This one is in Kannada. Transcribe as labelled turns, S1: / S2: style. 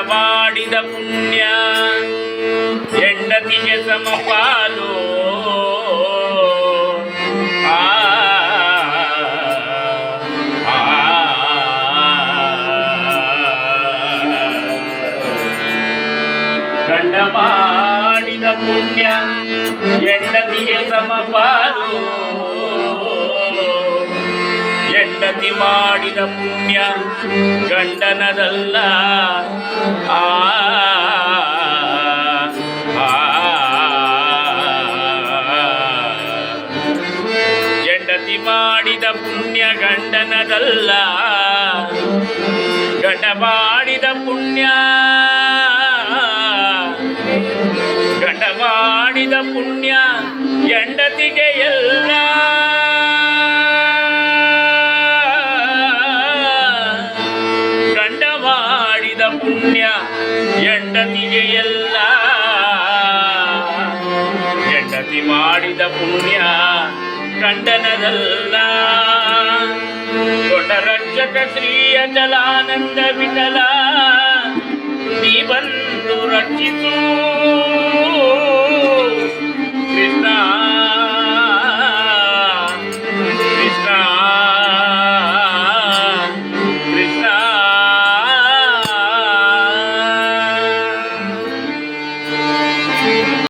S1: ಮಾಡಿದ ಪುಣ್ಯ. ಹೆಂಡತಿಗೆ ಸಮಪಾಲು. ಗಂಡ ಮಾಡಿದ ಪುಣ್ಯ ಹೆಂಡತಿಗೆ ಸಮಪಾಲು. ಹೆಂಡತಿ ಮಾಡಿದ ಪುಣ್ಯ ಗಂಡನದಲ್ಲ. ಹೆಂಡತಿ ಮಾಡಿದ ಪುಣ್ಯ ಗಂಡನದಲ್ಲ. ಗಂಡ ಮಾಡಿದ ಪುಣ್ಯ. ಗಂಡ ಮಾಡಿದ ಪುಣ್ಯ ಹೆಂಡತಿಗೆ ಎಲ್ಲ. ಗಂಡ ಮಾಡಿದ ಪುಣ್ಯ ಹೆಂಡತಿಗೆ ಎಲ್ಲ. ಹೆಂಡತಿ ಮಾಡಿದ ಪುಣ್ಯ ಗಂಡನದಲ್ಲ ದೊಡ್ಡ ರಕ್ಷಕ ಶ್ರೀಯ ಜಲಾನಂದ ವಿಠಲ ನೀ ಬಂದು ರಕ್ಷಿಸು